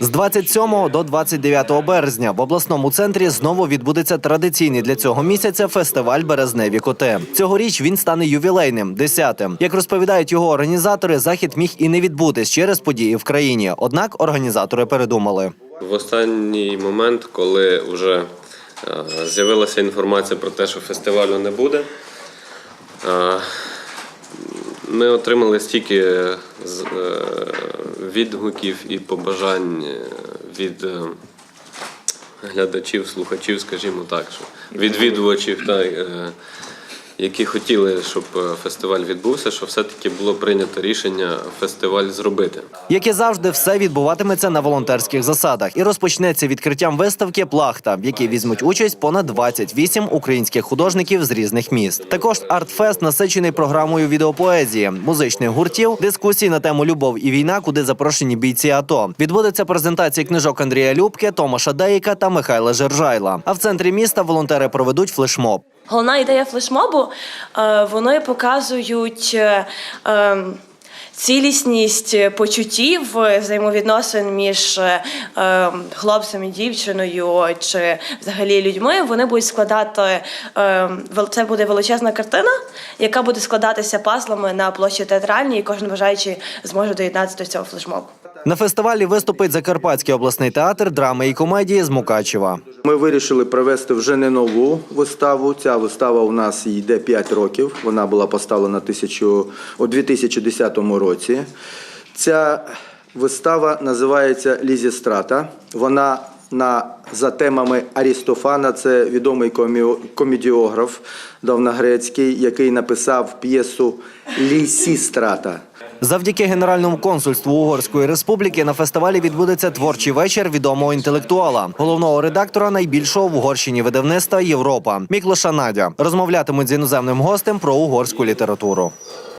З 27 до 29 березня в обласному центрі знову відбудеться традиційний для цього місяця фестиваль Березневі коти. Цьогоріч він стане ювілейним, десятим. Як розповідають його організатори, захід міг і не відбутись через події в країні. Однак організатори передумали. В останній момент, коли вже е, з'явилася інформація про те, що фестивалю не буде, е, ми отримали стільки е, відгуків і побажань е, від е, глядачів, слухачів, скажімо так, що відвідувачів, та, е, які хотіли, щоб е, фестиваль відбувся, що все-таки було прийнято рішення фестиваль зробити. Як і завжди, все відбуватиметься на волонтерських засадах і розпочнеться відкриттям виставки Плахта, в якій візьмуть участь понад 28 українських художників з різних міст. Також артфест насичений програмою відеопоезії, музичних гуртів, дискусій на тему Любов і війна, куди запрошені бійці АТО. Відбудеться презентації книжок Андрія Любки, Томаша Деїка та Михайла Жержайла. А в центрі міста волонтери проведуть флешмоб. Головна ідея флешмобу е, вони показують. е, е, Цілісність почуттів, взаємовідносин між хлопцем і дівчиною чи взагалі людьми, вони будуть складати це буде величезна картина, яка буде складатися пазлами на площі театральній, і кожен бажаючий зможе доєднатися до цього флешмобу. На фестивалі виступить Закарпатський обласний театр драми і комедії з Мукачева. Ми вирішили провести вже не нову виставу. Ця вистава у нас йде 5 років. Вона була поставлена тисячу- у 2010 році. Ця вистава називається Лізістрата. Вона на, за темами Арістофана, це відомий комедіограф давногрецький, який написав п'єсу Лісістрата. Завдяки Генеральному консульству Угорської республіки на фестивалі відбудеться творчий вечір відомого інтелектуала, головного редактора найбільшого в Угорщині видавництва Європа Міклоша Надя. Розмовлятимуть з іноземним гостем про угорську літературу.